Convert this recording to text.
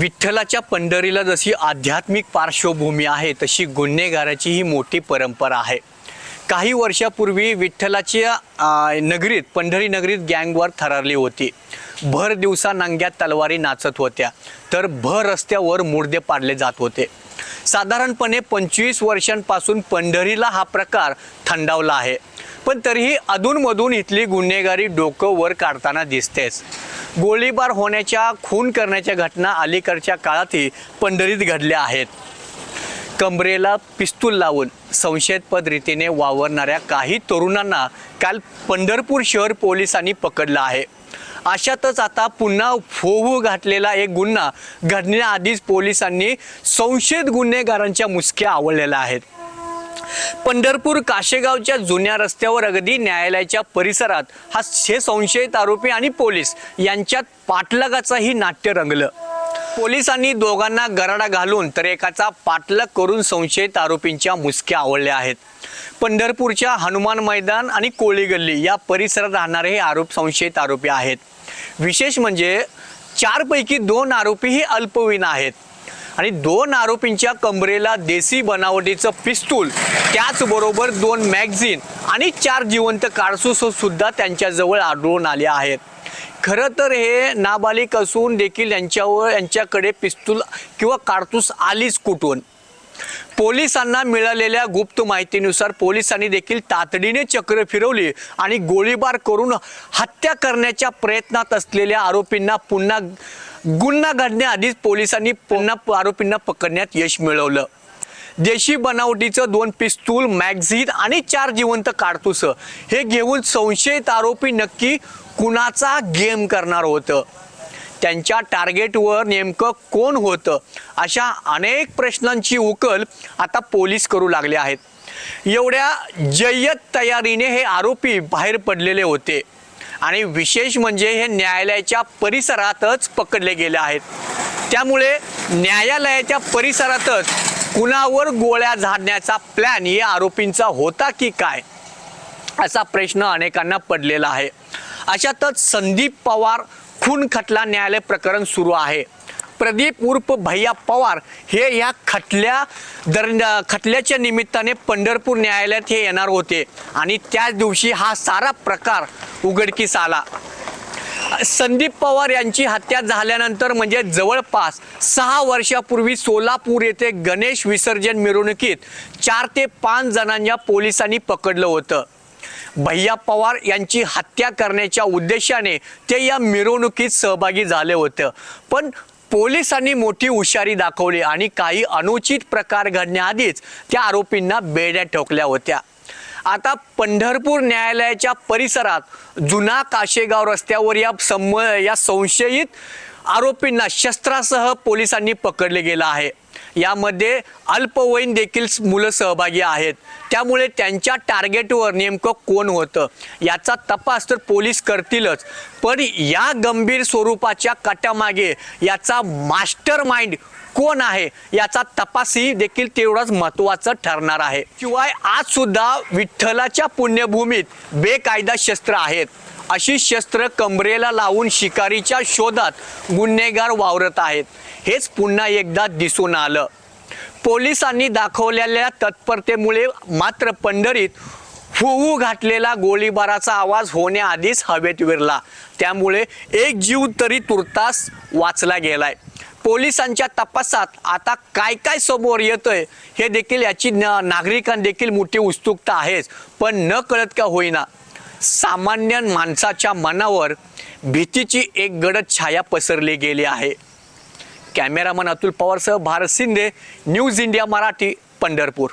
विठ्ठलाच्या पंढरीला जशी आध्यात्मिक पार्श्वभूमी आहे तशी गुन्हेगाराची ही मोठी परंपरा आहे. काही वर्षापूर्वी विठ्ठलाच्या नगरीत पंढरी नगरीत गँगवर थरारली होती. भर दिवसा नांग्यात तलवारी नाचत होत्या. तर भर रस्त्यावर मुर्दे पाडले जात होते. साधारणपणे पंचवीस वर्षांपासून पंढरीला हा प्रकार थंडावला आहे. पण तरीही अधूनमधून इथली गुन्हेगारी डोकं वर काढताना दिसतेच. गोळीबार होण्याच्या खून करण्याच्या घटना अलीकडच्या काळातही पंढरीत घडल्या आहेत. कमरेला पिस्तूल लावून संशयास्पद रीतीने वावरणाऱ्या काही तरुणांना काल पंढरपूर शहर पोलिसांनी पकडलं आहे. अशातच आता पुन्हा फोवू घातलेला एक गुन्हा घडण्याआधीच पोलिसांनी संशयित गुन्हेगारांच्या मुसक्या आवळलेल्या आहेत. पंढरपूर काशेगावच्या जुन्या रस्त्यावर अगदी न्यायालयाच्या परिसरात हा हे संशयित आरोपी आणि पोलीस यांच्यात पाठलागाचाही नाट्य रंगलं. पोलिसांनी दोघांना गराडा घालून तर एकाचा पाठलाग करून संशयित आरोपींच्या मुसक्या आवळल्या आहेत. पंढरपूरच्या हनुमान मैदान आणि कोळी गल्ली या परिसरात राहणारे हे आरोप संशयित आरोपी आहेत. विशेष म्हणजे चारपैकी दोन आरोपी हे अल्पवीन आहेत. आणि दोन आरोपींच्या कमरेला देसी बनावटीचं पिस्तूल त्याचबरोबर दोन मॅगझिन आणि चार जिवंत काडसूस सुद्धा त्यांच्याजवळ आढळून आले आहेत. खरं तर हे नाबालिक असून देखील यांच्यावर यांच्याकडे पिस्तूल किंवा काडतूस आलीच कुठून? पोलिसांना मिळालेल्या गुप्त माहितीनुसार पोलिसांनी देखील तातडीने चक्र फिरवली आणि गोळीबार करून हत्या करण्याच्या प्रयत्नात असलेल्या आरोपींना पुन्हा गुन्हा घडण्याआधीच पोलिसांनी पुन्हा आरोपींना पकडण्यात यश मिळवलं. देशी बनावटीचं दोन पिस्तूल मॅगझिन आणि चार जिवंत काढतूस हे घेऊन संशयित आरोपी नक्की कुणाचा गेम करणार होतं? त्यांच्या टार्गेटवर नेमकं कोण होतं? अशा अनेक प्रश्नांची उकल आता पोलीस करू लागले आहेत. एवढ्या जय्यत तयारीने हे आरोपी बाहेर पडलेले होते. आणि विशेष म्हणजे हे न्यायालयाच्या परिसरातच पकडले गेले आहेत. त्यामुळे न्यायालयाच्या परिसरातच कुणावर गोळ्या झाडण्याचा प्लॅन या आरोपींचा होता की काय? असा प्रश्न अनेकांना पडलेला आहे. अशातच संदीप पवार खून खटला न्यायालय प्रकरण सुरू आहे. प्रदीप उर्फ भैया पवार हे या खटल्या दर खटल्याच्या निमित्ताने पंढरपूर न्यायालयात हे येणार होते. आणि त्याच दिवशी हा सारा प्रकार उघडकीस आला. संदीप पवार यांची हत्या झाल्यानंतर म्हणजे जवळपास सहा वर्षापूर्वी सोलापूर येथे गणेश विसर्जन मिरवणुकीत चार ते पाच जणांना पोलिसांनी पकडलं होतं. भैया पवार यांची हत्या करण्याच्या उद्देशाने ते या मिरवणुकीत सहभागी झाले होते. पण पोलिसांनी मोठी हुशारी दाखवली आणि काही अनुचित प्रकार घडण्याआधीच त्या आरोपींना बेड्या ठोकल्या होत्या. आता पंढरपूर न्यायालयाच्या परिसरात जुना काशेगाव रस्त्यावर या सम या संशयित आरोपींना शस्त्रासह पोलिसांनी पकडले गेलं आहे. यामध्ये अल्पवयीन देखील मुलं सहभागी आहेत. त्यामुळे त्यांच्या टार्गेटवर नेमकं कोण होतं? याचा तपास तर पोलीस करतीलच. पण या गंभीर स्वरूपाच्या कटामागे याचा मास्टर माइंड कोण आहे? याचा तपासही देखील तेवढाच महत्त्वाचं ठरणार आहे. शिवाय आज सुद्धा विठ्ठलाच्या पुण्यभूमीत बेकायदा शस्त्र आहेत. अशी शस्त्र कमरेला लावून शिकारीच्या शोधात गुन्हेगार वावरत आहेत. हेच पुन्हा एकदा दिसून आलं. पोलिसांनी दाखवलेल्या तत्परतेमुळे मात्र पंढरीत हुहू घातलेला गोळीबाराचा आवाज होण्याआधीच हवेत विरला. त्यामुळे एक जीव तरी तुर्तास वाचला गेलाय. पोलिसांच्या तपासात आता काय काय समोर येतंय हे देखील याची न नागरिकां देखील मोठी उत्सुकता आहेच पण न कळत का होईना. सामान्य माणसाच्या मनावर भीतीची एक गडद छाया पसरली गेली आहे. कॅमेरामन अतुल पवारसह भारत शिंदे न्यूज इंडिया मराठी पंढरपूर.